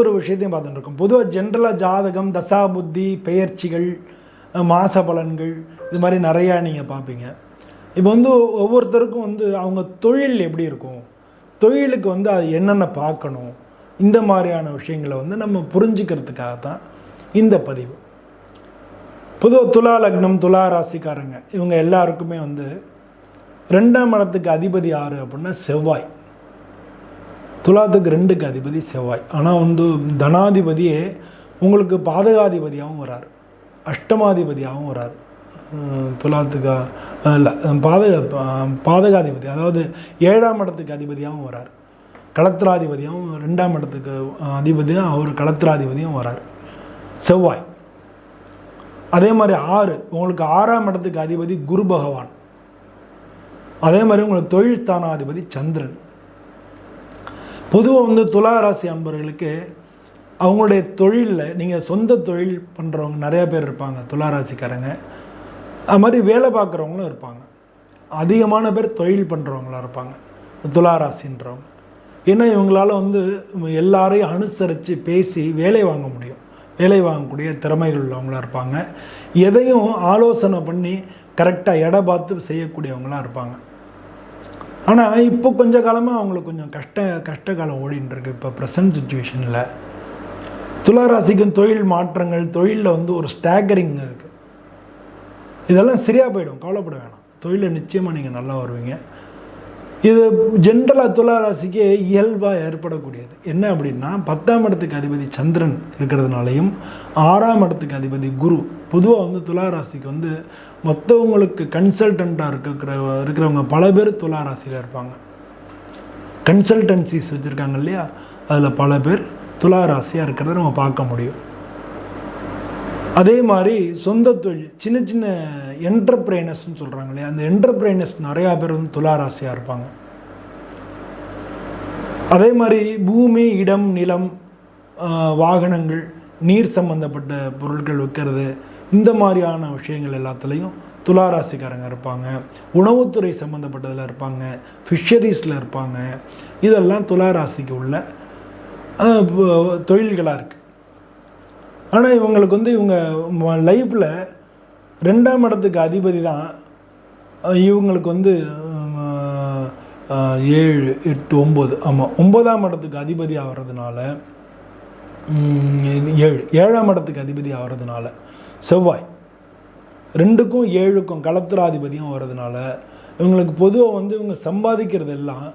ஒரு விஷயத்தையும் பார்த்துட்டு இருக்கோம். பொதுவாக ஜென்ரலாக ஜாதகம் தசா புத்தி பெயர்ச்சிகள் மாச பலன்கள் இது மாதிரி நிறையா நீங்கள் பார்ப்பீங்க. இப்போ வந்து ஒவ்வொருத்தருக்கும் வந்து அவங்க தொழில் எப்படி இருக்கும்? தொழிலுக்கு வந்து அது என்னென்ன பார்க்கணும்? இந்த மாதிரியான விஷயங்களை வந்து நம்ம புரிஞ்சுக்கிறதுக்காக தான் இந்த பதிவு. பொதுவாக துலா லக்னம் துலா ராசிக்காரங்க இவங்க எல்லாருக்குமே வந்து ரெண்டாம் இடத்துக்கு அதிபதி ஆறு அப்படின்னா செவ்வாய். துலாத்துக்கு ரெண்டுக்கு அதிபதி செவ்வாய். ஆனால் வந்து தனாதிபதியே உங்களுக்கு பாதகாதிபதியாகவும் வராரு. அஷ்டமாதிபதியாகவும் வராரு. துலாத்துக்கா இல்லை பாதக பாதகாதிபதி அதாவது ஏழாம் இடத்துக்கு அதிபதியாகவும் வரார். களத்திராதிபதியாகவும் ரெண்டாம் இடத்துக்கு அதிபதியும் அவர் களத்திராதிபதியும் வரார். செவ்வாய். அதே மாதிரி ஆறு உங்களுக்கு ஆறாம் இடத்துக்கு அதிபதி குரு பகவான். அதே மாதிரி உங்களுக்கு தொழில் ஸ்தானாதிபதி சந்திரன். பொதுவாக வந்து துலா ராசி அன்பர்களுக்கு அவங்களுடைய தொழிலில் நீங்கள் சொந்த தொழில் பண்ணுறவங்க நிறையா பேர் இருப்பாங்க துலா ராசிக்காரங்க அது மாதிரி வேலை பார்க்குறவங்களும் இருப்பாங்க. அதிகமான பேர் தொழில் பண்ணுறவங்களா இருப்பாங்க துலா ராசின்றவங்க ஏன்னா இவங்களால வந்து எல்லாரையும் அனுசரித்து பேசி வேலை வாங்க முடியும். வேலை வாங்கக்கூடிய திறமைகள் உள்ளவங்களா இருப்பாங்க. எதையும் ஆலோசனை பண்ணி கரெக்டாக எடை பார்த்து செய்யக்கூடியவங்களா இருப்பாங்க. ஆனால் இப்போ கொஞ்ச காலமாக அவங்களுக்கு கொஞ்சம் கஷ்ட கஷ்ட காலம் ஓடின்னு இருக்கு இப்போ ப்ரெசன்ட் சுச்சுவேஷனில் துளாராசிக்கும் தொழில் மாற்றங்கள் தொழிலில் வந்து ஒரு ஸ்டாகரிங் இருக்குது இதெல்லாம் சரியாக போயிடும். கவலைப்பட வேணாம். தொழிலில் நிச்சயமாக நீங்கள் நல்லா வருவீங்க. இது ஜென்ரலாக துளாராசிக்கு இயல்பாக ஏற்படக்கூடியது. என்ன அப்படின்னா பத்தாம் இடத்துக்கு அதிபதி சந்திரன் இருக்கிறதுனாலையும் ஆறாம் இடத்துக்கு அதிபதி குரு. பொதுவாக வந்து துளாராசிக்கு வந்து மற்றவங்களுக்கு கன்சல்டண்ட்டாக இருக்கிற இருக்கிறவங்க பல பேர் துளாராசியில் இருப்பாங்க. கன்சல்டன்சிஸ் வச்சுருக்காங்க இல்லையா? அதில் பல பேர் துளாராசியாக இருக்கிறத நம்ம பார்க்க முடியும். அதே மாதிரி சொந்த தொழில் சின்ன சின்ன என்டர்பிரைனர்ஸ்னு சொல்கிறாங்க இல்லையா? அந்த என்டர்பிரைனர்ஸ் நிறையா பேர் வந்து துளாராசியாக இருப்பாங்க. அதே மாதிரி பூமி இடம் நிலம் வாகனங்கள் நீர் சம்பந்தப்பட்ட பொருட்கள் விற்கிறது இந்த மாதிரியான விஷயங்கள் எல்லாத்துலேயும் துளாராசிக்காரங்க இருப்பாங்க. உணவுத்துறை சம்மந்தப்பட்டதில் இருப்பாங்க. ஃபிஷரிஸில் இருப்பாங்க. இதெல்லாம் துளாராசிக்கு உள்ள தொழில்களாக இருக்குது ஆனால் இவங்களுக்கு வந்து இவங்க லைஃப்பில் ரெண்டாம் இடத்துக்கு அதிபதி தான் இவங்களுக்கு வந்து ஏழு எட்டு ஒம்பது ஆமாம் ஒன்பதாம் இடத்துக்கு அதிபதி ஆகிறதுனால ஏழு ஏழாம் இடத்துக்கு அதிபதி ஆகிறதுனால செவ்வாய். ரெண்டுக்கும் ஏழுக்கும் கலத்திராதிபதியும் வர்றதுனால இவங்களுக்கு பொதுவாக வந்து இவங்க சம்பாதிக்கிறது எல்லாம்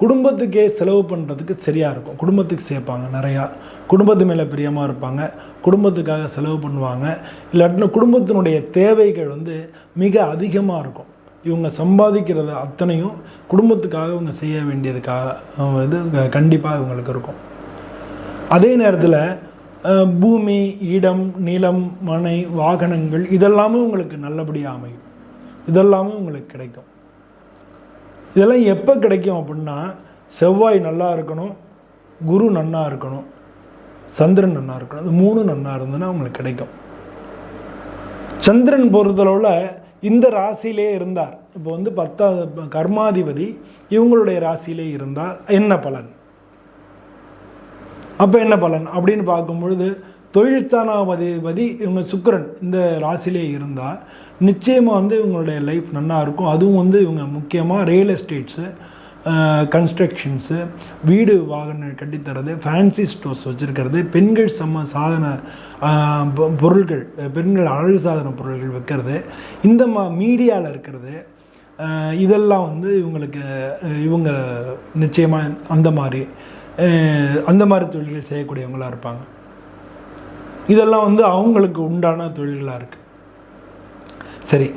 குடும்பத்துக்கே செலவு பண்ணுறதுக்கு சரியாக இருக்கும். குடும்பத்துக்கு சேர்ப்பாங்க நிறையா. குடும்பத்து மேலே பிரியமாக இருப்பாங்க. குடும்பத்துக்காக செலவு பண்ணுவாங்க. இல்லாட்டினா குடும்பத்தினுடைய தேவைகள் வந்து மிக அதிகமாக இருக்கும். இவங்க சம்பாதிக்கிறத அத்தனையும் குடும்பத்துக்காக இவங்க செய்ய வேண்டியதுக்காக இது கண்டிப்பாக இவங்களுக்கு இருக்கும். அதே நேரத்தில் பூமி இடம் நிலம் மனை வாகனங்கள் இதெல்லாமே உங்களுக்கு நல்லபடியாக அமையும். இதெல்லாமே உங்களுக்கு கிடைக்கும். இதெல்லாம் எப்போ கிடைக்கும் அப்படின்னா செவ்வாய் நல்லா இருக்கணும் குரு நன்னா இருக்கணும் சந்திரன் நன்னா இருக்கணும் அது மூணு நன்னா இருந்ததுன்னா உங்களுக்கு கிடைக்கும். சந்திரன் பொறுத்தளவில் இந்த ராசியிலே இருந்தார். இப்போ வந்து பத்தாவது கர்மாதிபதி இவங்களுடைய ராசியிலே இருந்தால் என்ன பலன்? அப்போ என்ன பலன்? அப்படின்னு பார்க்கும்பொழுது பொழுது இவங்க சுக்கரன் இந்த ராசிலே இருந்தால் நிச்சயமாக வந்து இவங்களுடைய லைஃப் நல்லா இருக்கும். அதுவும் வந்து இவங்க முக்கியமாக ரியல் எஸ்டேட்ஸு கன்ஸ்ட்ரக்ஷன்ஸு வீடு வாகனம் கட்டித்தரது ஃபேன்சி ஸ்டோர்ஸ் வச்சுருக்கிறது பெண்கள் சம்ம சாதன பொருள்கள் பொ- பெண்கள் அழகு சாதன பொருட்கள் வைக்கிறது இந்த மா மீடியாவில் இருக்கிறது இதெல்லாம் வந்து இவங்களுக்கு இவங்க நிச்சயமாக அந்த மாதிரி அந்த மாதிரி தொழில்கள் செய்யக்கூடியவங்களாக இருப்பாங்க. இதெல்லாம் வந்து அவங்களுக்கு உண்டான தொழில்களாக இருக்குது சரி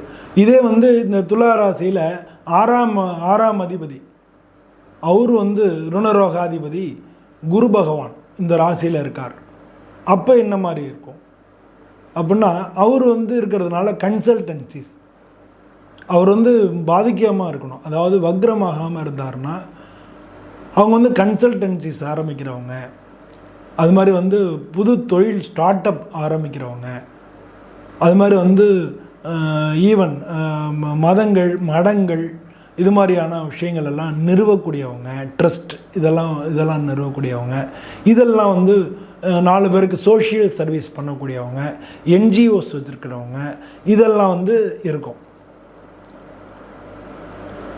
இதே வந்து இந்த துலா ராசியில் ஆறாம் ஆறாம் அதிபதி அவர் வந்து ருணரோகாதிபதி குரு பகவான் இந்த ராசியில் இருக்கார். அப்போ என்ன மாதிரி இருக்கும்? அப்படின்னா அவர் வந்து இருக்கிறதுனால கன்சல்டன்சிஸ் அவர் வந்து பாதிக்காமல் இருக்கணும். அதாவது வக்ரமாகாமல் இருந்தாருன்னா அவங்க வந்து கன்சல்டன்சிஸ் ஆரம்பிக்கிறவங்க. அது மாதிரி வந்து புது தொழில் ஸ்டார்ட் அப் ஆரம்பிக்கிறவங்க. அது மாதிரி வந்து ஈவன் மதங்கள் மடங்கள் இது மாதிரியான விஷயங்கள் எல்லாம் நிறுவக்கூடியவங்க. ட்ரஸ்ட் இதெல்லாம் இதெல்லாம் நிறுவக்கூடியவங்க. இதெல்லாம் வந்து நாலு பேருக்கு சோஷியல் சர்வீஸ் பண்ணக்கூடியவங்க. என்ஜிஓஸ் வச்சுருக்கிறவங்க. இதெல்லாம் வந்து இருக்கும்.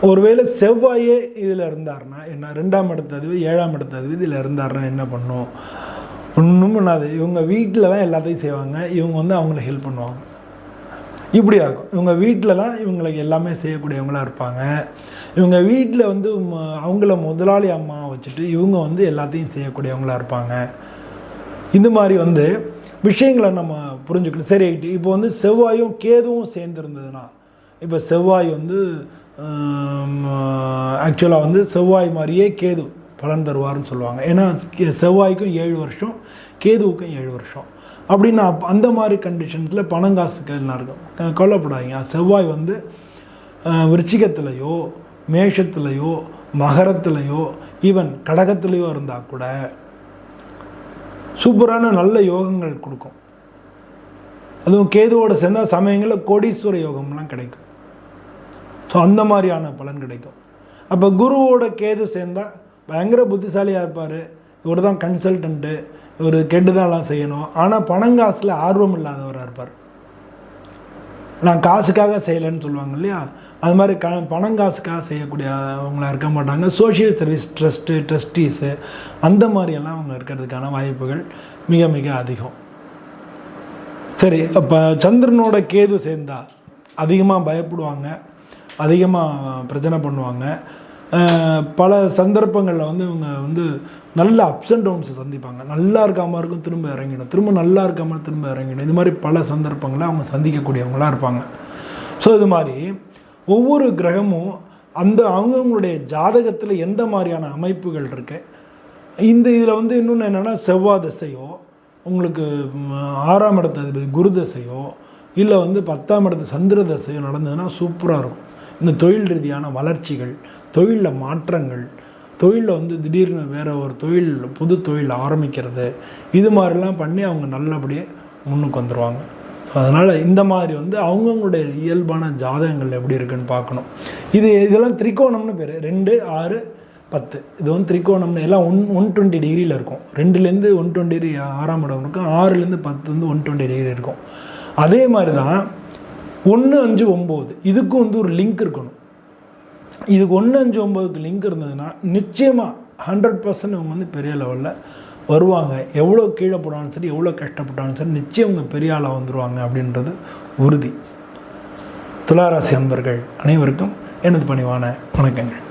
ஒருவேளை செவ்வாயே இதில் இருந்தாருன்னா என்ன ரெண்டாம் இடத்து ஏழாம் இடத்து இதில் இருந்தாருன்னா என்ன பண்ணும்? ஒன்றும் பண்ணாது. இவங்க வீட்டில் தான் எல்லாத்தையும் செய்வாங்க. இவங்க வந்து அவங்கள ஹெல்ப் பண்ணுவாங்க. இப்படி ஆகும். இவங்க வீட்டில் தான் இவங்களுக்கு எல்லாமே செய்யக்கூடியவங்களாக இருப்பாங்க. இவங்க வீட்டில் வந்து ம- அவங்கள முதலாளி அம்மா வச்சுட்டு இவங்க வந்து எல்லாத்தையும் செய்யக்கூடியவங்களாக இருப்பாங்க. இந்த மாதிரி வந்து விஷயங்களை நம்ம புரிஞ்சுக்கணும். சரி ஆகிட்டு இப்போ வந்து செவ்வாயும் கேதுவும் சேர்ந்துருந்ததுன்னா இப்போ செவ்வாய் வந்து ஆக்சுவலாக வந்து செவ்வாய் மாதிரியே கேது பலன் தருவார்னு சொல்லுவாங்க. ஏன்னா கே- செவ்வாய்க்கும் ஏழு வருஷம் கேதுவுக்கும் ஏழு வருஷம். அப்படின்னா அந்த மாதிரி கண்டிஷன்ஸில் பணங்காசுக்கு என்ன இருக்கும் கொல்லப்படாதீங்க செவ்வாய் வந்து விருச்சிகத்திலையோ மேஷத்துலேயோ மகரத்துலேயோ ஈவன் கடகத்துலேயோ இருந்தால் கூட சூப்பரான நல்ல யோகங்கள் கொடுக்கும். அதுவும் கேதுவோட சேர்ந்த சமயங்களில் கோடீஸ்வர யோகம்லாம் கிடைக்கும். ஸோ அந்த மாதிரியான பலன் கிடைக்கும். அப்போ குருவோட கேது சேர்ந்தால் பயங்கர புத்திசாலியாக இருப்பார். இவர் தான் கன்சல்டண்ட்டு இவர் கெட்டு தான் எல்லாம் செய்யணும் ஆனால் பணங்காசில் ஆர்வம் இல்லாதவராக இருப்பார். நான் காசுக்காக செய்யலைன்னு சொல்லுவாங்க இல்லையா? அது மாதிரி க பணங்காசுக்காக செய்யக்கூடியவங்களாக இருக்க மாட்டாங்க. சோஷியல் சர்வீஸ் ட்ரஸ்ட்டு ட்ரஸ்டீஸு அந்த மாதிரியெல்லாம் அவங்க இருக்கிறதுக்கான வாய்ப்புகள் மிக மிக அதிகம். சரி அப்போ சந்திரனோட கேது சேர்ந்தால் அதிகமாக பயப்படுவாங்க. அதிகமாக பிரச்சனை பண்ணுவாங்க. பல சந்தர்ப்பங்களில் வந்து இவங்க வந்து நல்ல அப்ஸ் அண்ட் டவுன்ஸை சந்திப்பாங்க. நல்லா இருக்காமல் இருக்கும் திரும்ப இறங்கிடும் திரும்ப நல்லா இருக்காமல் திரும்ப இறங்கிடும் இது மாதிரி பல சந்தர்ப்பங்களை அவங்க சந்திக்கக்கூடியவங்களாக இருப்பாங்க. ஸோ இது மாதிரி ஒவ்வொரு கிரகமும் அந்த அவங்கவுங்களுடைய ஜாதகத்தில் எந்த மாதிரியான அமைப்புகள் இருக்கு? இந்த இதில் வந்து இன்னொன்று என்னென்னா செவ்வாய் திசையோ உங்களுக்கு ஆறாம் இடத்த குரு தசையோ இல்லை வந்து பத்தாம் இடத்து சந்திர தசையோ நடந்ததுன்னா சூப்பராக இருக்கும். இந்த தொழில் ரீதியான வளர்ச்சிகள் தொழிலில் மாற்றங்கள் தொழிலில் வந்து திடீர்னு வேற ஒரு தொழில் புது தொழில் ஆரம்பிக்கிறது இது மாதிரிலாம் பண்ணி அவங்க நல்லபடியாக முன்னுக்கு வந்துடுவாங்க ஸோ அதனால் இந்த மாதிரி வந்து அவங்கவுங்களுடைய இயல்பான ஜாதகங்கள் எப்படி இருக்குன்னு பார்க்கணும். இது இதெல்லாம் திரிகோணம்னு பேர். ரெண்டு ஆறு பத்து. இது வந்து திரிகோணம்னு எல்லாம் ஒன் ஒன் டுவெண்ட்டி டிகிரியில் இருக்கும். ரெண்டுலேருந்து ஒன் டுவெண்ட்டி டிகிரி ஆறாம் இடம் இருக்கும். ஆறுலேருந்து பத்து வந்து ஒன் டுவெண்ட்டி டிகிரி இருக்கும். அதே மாதிரி தான் ஒன்று அஞ்சு ஒம்பது. இதுக்கும் வந்து ஒரு லிங்க் இருக்கணும். இதுக்கு ஒன்று அஞ்சு ஒம்பதுக்கு லிங்க் இருந்ததுன்னா நிச்சயமாக ஹண்ட்ரட் பர்சன்ட் அவங்க வந்து பெரிய லெவலில் வருவாங்க. எவ்வளோ கீழே போனாலும் சரி எவ்வளோ கஷ்டப்பட்டாலும் சரி நிச்சயம் அவங்க பெரிய ஆளாக வந்துடுவாங்க அப்படின்றது உறுதி. துளாராசி அன்பர்கள் அனைவருக்கும் எனது பணிவான வணக்கங்கள்.